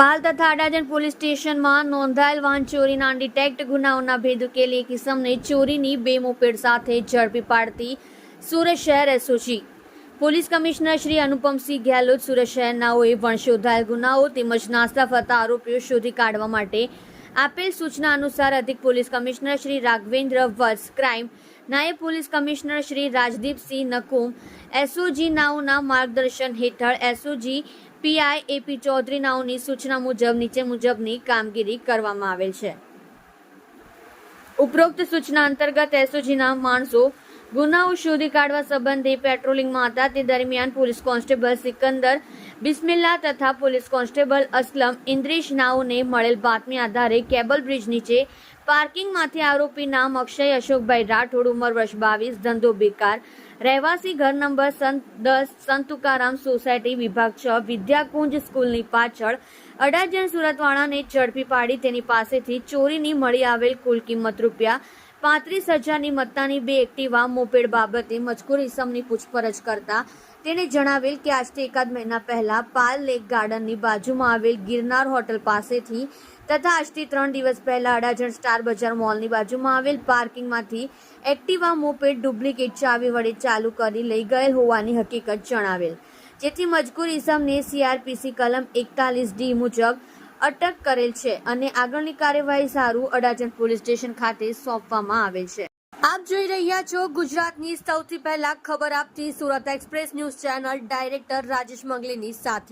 પાલ તથા અડાજણ પોલીસ સ્ટેશનમાં નોંધાયેલ વાહન ચોરીના ડિટેક્ટ ગુનાઓના ભેદ ઉકેલી એક ચોરીની બે મોપેડ સાથે ઝડપી પાડતી સુરત શહેર SOG. Police commissioner Shri Anupamsinh Gehlot Surat શહેરનાઓએ વણશોધાયેલ ગુનાઓ તેમજ નાસ્તા ફરતા આરોપીઓ શોધી કાઢવા માટે આપેલ સૂચના અનુસાર અધિક police commissioner Shri Raghavendra Vats crime, નાયબ police commissioner Shri Rajdeepsinh Nakum, SOG નાઓના માર્ગદર્શન હેઠળ એસઓજી પીઆઈ એપી ચૌધરી નાઓની સૂચના મુજબ, નીચે મુજબની કામગીરી કરવામાં આવેલ છે. ઉપરોક્ત સૂચના અંતર્ગત એસઓજીના માણસો ગુનાઓ શોધી કાઢવા સંબંધે પેટ્રોલિંગમાં હતા તે દરમિયાન પોલીસ કોન્સ્ટેબલ સિકંદર બિસ્મિલ્લા તથા પોલીસ કોન્સ્ટેબલ અસલમ ઇન્દ્રિશ નાઓને મળેલ બાતમી આધારે કેબલ બ્રિજ નીચે પાર્કિંગમાંથી આરોપી નામ અક્ષય અશોકભાઈ રાઠોડ, ઉંમર વર્ષ બાવીસ, ધંધો બેકાર, રહેવાસી ઘર નંબર સંત દસ, સંત તુકારામ સોસાયટી, વિભાગ છ, વિદ્યાકુંજ સ્કૂલની પાછળ અડાજણ સુરતવાળાને ઝડપી પાડી તેની પાસેથી ચોરીની મળી આવેલ કુલ કિંમત રૂપિયા પાંત્રીસ હજારની મત્તાની બે એક્ટિવા મોપેડ બાબતે મજકૂર ઇસમની પૂછપરછ કરતા તેણે જણાવેલ કે આજથી એકાદ મહિના પહેલા પાલ લેક ગાર્ડનની બાજુમાં આવેલ ગિરનાર હોટલ પાસેથી તથા આજથી ત્રણ દિવસ પહેલા અડાજણ સ્ટાર બજાર મોલની બાજુમાં આવેલ પાર્કિંગમાંથી એક્ટિવા મોપેડ ડુપ્લિકેટ ચાવી વડે ચાલુ કરી લઈ ગયેલ હોવાની હકીકત જણાવેલ. જેથી મજકૂર ઇસમને સીઆરપીસી કલમ એકતાલીસ ડી મુજબ અટક કરેલ છે અને આગળની કાર્યવાહી સારું અડાજણ પોલીસ સ્ટેશન ખાતે સોંપવામાં આવેલ છે. આપ જોઈ રહ્યા છો ગુજરાતની સૌથી પહેલા ખબર આપતી Surat Express news channel director Rajesh મંગલીની સાથે.